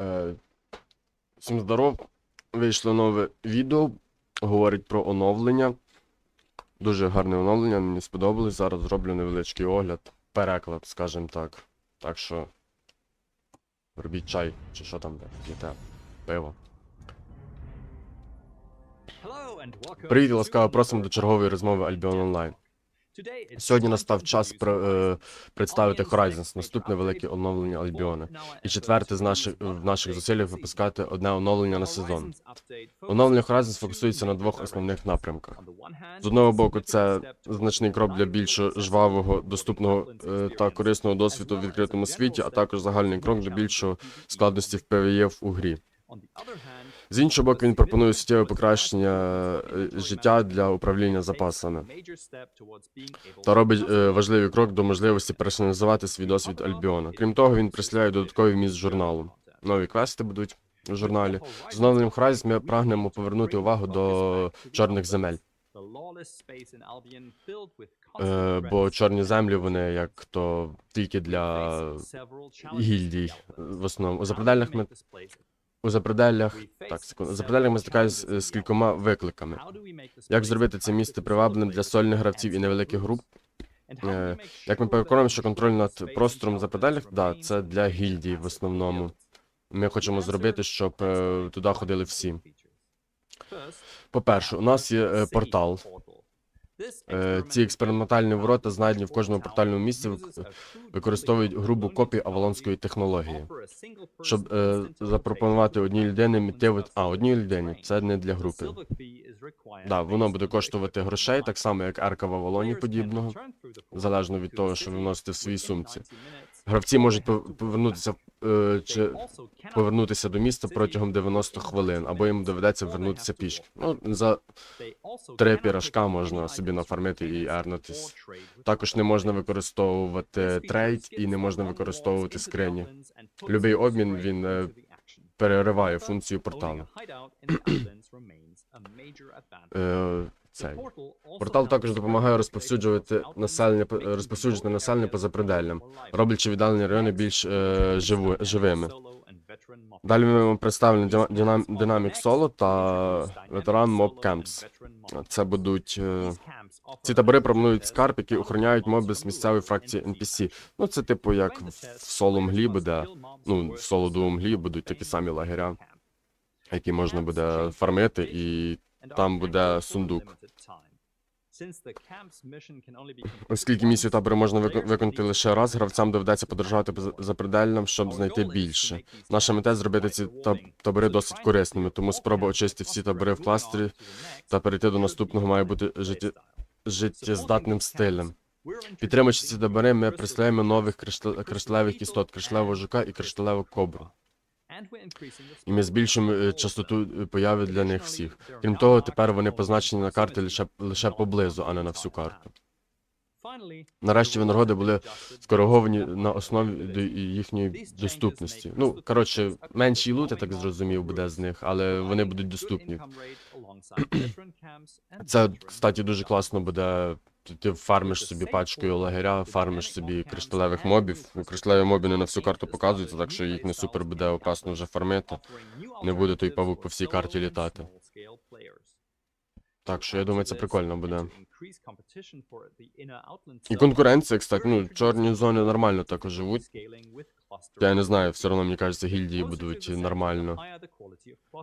Е, всім здоров. Вийшло нове відео. Говорить про оновлення. Дуже гарне оновлення, мені сподобалось. Зараз зроблю невеличкий огляд. Переклад, скажімо так. Так що. Робіть чай, чи що там п'єте. Пиво. Привіт ласкаво просимо до чергової розмови Albion Online. Сьогодні настав час е, представити Horizons, наступне велике оновлення Альбіона. І четверте з наших в наших зусиллях випускати одне оновлення на сезон. Оновлення Horizons фокусується на двох основних напрямках. З одного боку, це значний крок для більш жвавого, доступного е, та корисного досвіду в відкритому світі, а також загальний крок для більшого складності в PvE у грі. З іншого боку, він пропонує суттєве покращення е, життя для управління запасами та робить е, важливий крок до можливості персоналізувати свій досвід Альбіона. Крім того, він присляє додатковий вміст журналу. Нові квести будуть у журналі. З оновленням Horizons ми прагнемо повернути увагу до чорних земель. Е, бо чорні землі вони як то тільки для гільдій в основному. У запредельних ми у запределях так секунду. У запределях ми стикаємося з, кількома викликами. Як зробити це місце привабливим для сольних гравців і невеликих груп? Е, Як ми переконуємо, що контроль над простором запределях, да, це для гільдій в основному. Ми хочемо зробити, щоб е, туди ходили всі. По-перше, у нас є е, портал. Е, Ці експериментальні ворота, знайдені в кожному портальному місці, вик- використовують грубу копію авалонської технології, щоб е, запропонувати одній людині миттєво... А, одній людині, це не для групи. Да, воно буде коштувати грошей, так само як арка в Авалоні подібного, залежно від того, що ви вносите в своїй сумці. Гравці можуть пов- повернутися е, чи повернутися до міста протягом 90 хвилин, або їм доведеться вернутися пішки. Ну, за три пірашка можна собі нафармити і ернутись. Також не можна використовувати трейд і не можна використовувати скрині. Любий обмін він е, перериває функцію порталу. Е, цей. Портал також допомагає розповсюджувати населення по- розповсюджувати населення поза пределям, роблячи віддалені райони більш е, живу, живими. Далі ми представлені Дина- Динам- Dynamic та ветеран Mob Camps. Це будуть е, ці табори пропонують скарб, які охороняють моби з місцевої фракції NPC. Ну це типу як в соло мглі буде, ну в соло мглі будуть такі самі лагеря, які можна буде фармити, і там буде сундук. Оскільки місію табору можна виконати лише раз, гравцям доведеться подорожувати по за- запредельнам, щоб знайти більше. Наша мета зробити ці таб- табори досить корисними, тому спроба очистити всі табори в кластері та перейти до наступного має бути житті... життєздатним стилем. Підтримуючи ці табори, ми присляємо нових криштал- кришталевих кістот, кришталевого жука і кришталеву кобру. І ми збільшуємо е, частоту е, появи для них всіх. Крім того, тепер вони позначені на карті лише, лише поблизу, а не на всю карту. Нарешті винагороди були скориговані на основі їхньої доступності. Ну, коротше, менший лут, я так зрозумів, буде з них, але вони будуть доступні. Це, кстати, дуже класно буде. Ти- фармиш собі пачкою лагеря, фармиш собі кришталевих мобів. Кришталеві мобі не на всю карту показуються, так що їх не супер буде опасно вже фармити. Не буде той павук по всій карті літати. Так що я думаю, це прикольно буде. І конкуренція, кстати, ну, чорні зони нормально також живуть. Я не знаю, все одно, мені кажеться, гільдії будуть нормально.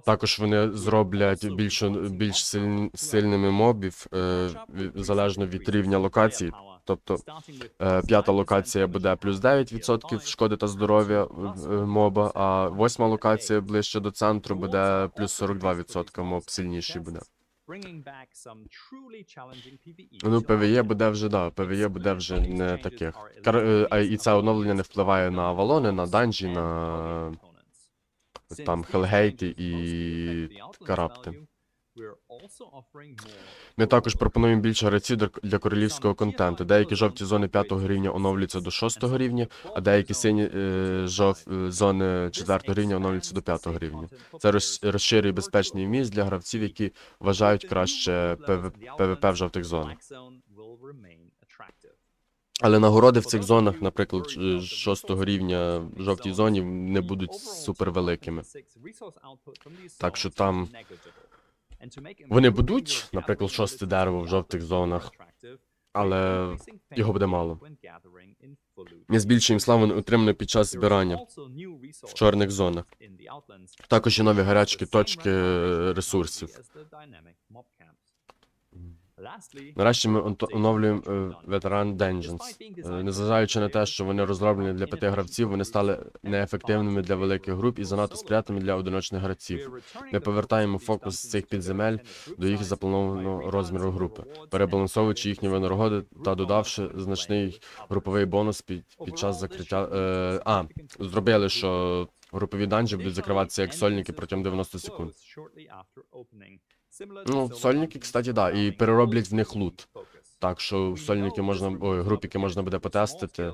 Також вони зроблять більш, більш силь- сильними мобів, е, залежно від рівня локації. Тобто, е, п'ята локація буде плюс 9% шкоди та здоров'я е, моба, а восьма локація ближче до центру буде плюс 42% моб сильніший буде. Ну, ПВЕ буде вже, да, ПВЕ буде вже не таких. Кар- е, і це оновлення не впливає на Авалони, на данжі, на там Хелгейти і Карапти. Ми також пропонуємо більше гравців для- королівського контенту. Деякі жовті зони 5 рівня оновлюються до 6 рівня, а деякі сині е, жов, е, зони 4 рівня оновлюються до 5 рівня. Це роз- розширює безпечний місць для гравців, які вважають краще ПВ, ПВП в жовтих зонах. Але нагороди в цих зонах, наприклад, ж- шостого рівня в жовтій зоні, не будуть супервеликими. Так що там Вони будуть, наприклад, шосте дерево в жовтих зонах, але його буде мало. Ми збільшуємо славу, утримано під час збирання в чорних зонах. Також і нові гарячі точки ресурсів. Нарешті ми оновлюємо ветеран Dungeons. Е, Незважаючи на те, що вони розроблені для п'яти гравців, вони стали неефективними для великих груп і занадто сприятними для одиночних гравців. Ми повертаємо фокус цих підземель до їх запланованого розміру групи, перебалансовуючи їхні винагороди та додавши значний груповий бонус під, під час закриття. Е, а, зробили, що групові данжі будуть закриватися як сольники протягом 90 секунд. Ну, сольники, кстати, да, і перероблять в них лут. Так що сольники можна, ой, групіки можна буде потестити.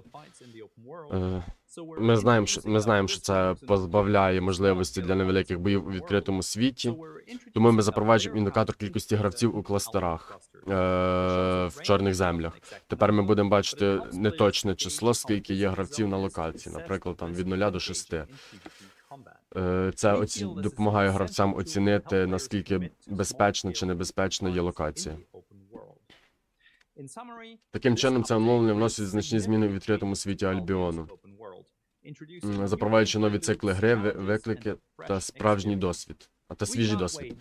Ми знаємо, що ми знаємо, що це позбавляє можливості для невеликих боїв у відкритому світі. Тому ми запроваджуємо індикатор кількості гравців у кластерах е, в чорних землях. Тепер ми будемо бачити неточне число, скільки є гравців на локації, наприклад, там від 0 до 6. Е, Це оці... допомагає гравцям оцінити, наскільки безпечна чи небезпечна є локація. Таким чином, це оновлення вносить значні зміни у відкритому світі Альбіону. Запроваджуючи нові цикли гри, виклики та справжній досвід. А та свіжий досвід.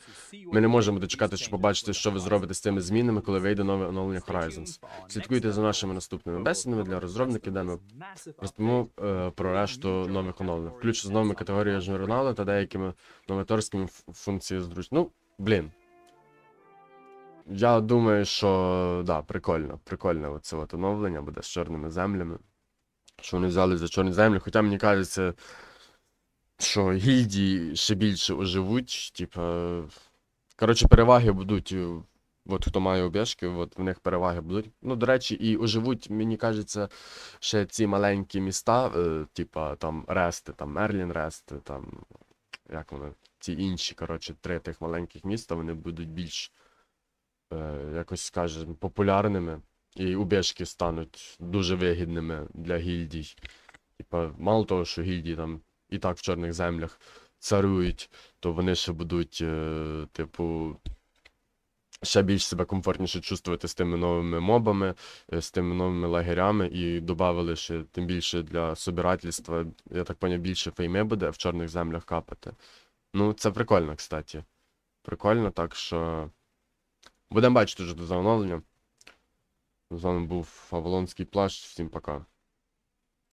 Ми не можемо дочекати, щоб побачити, що ви зробите з цими змінами, коли вийде нове оновлення Horizons. Слідкуйте за нашими наступними бесідами для розробників, де ми розповімо е, про решту нових оновлень, включно з новими категоріями журналу та деякими новаторськими функціями зручно. Ну, блін. Я думаю, що да, прикольно, прикольне оце от оновлення буде з чорними землями. Що вони взяли за чорні землі, хоча мені кажеться, що гільдії ще більше оживуть, типа. Коротше, переваги будуть. От хто має обіжки, от в них переваги будуть. Ну, до речі, і оживуть, мені кажеться, ще ці маленькі міста, е, типа там Рести, там Мерлін Рести, там. Як вони? Ці інші, коротше, три тих маленьких міста, вони будуть більш, е, якось скажемо, популярними. І убіжки стануть дуже вигідними для гільдій. Типа, мало того, що гільдії там і так в чорних землях царують, то вони ще будуть, е, типу, ще більш себе комфортніше чувствувати з тими новими мобами, е, з тими новими лагерями, і додали ще тим більше для собирательства, я так поняв, більше фейми буде в чорних землях капати. Ну, це прикольно, кстати. Прикольно, так що. Будемо бачити вже до оновлення. З вами був Авалонський плащ. Всім пока.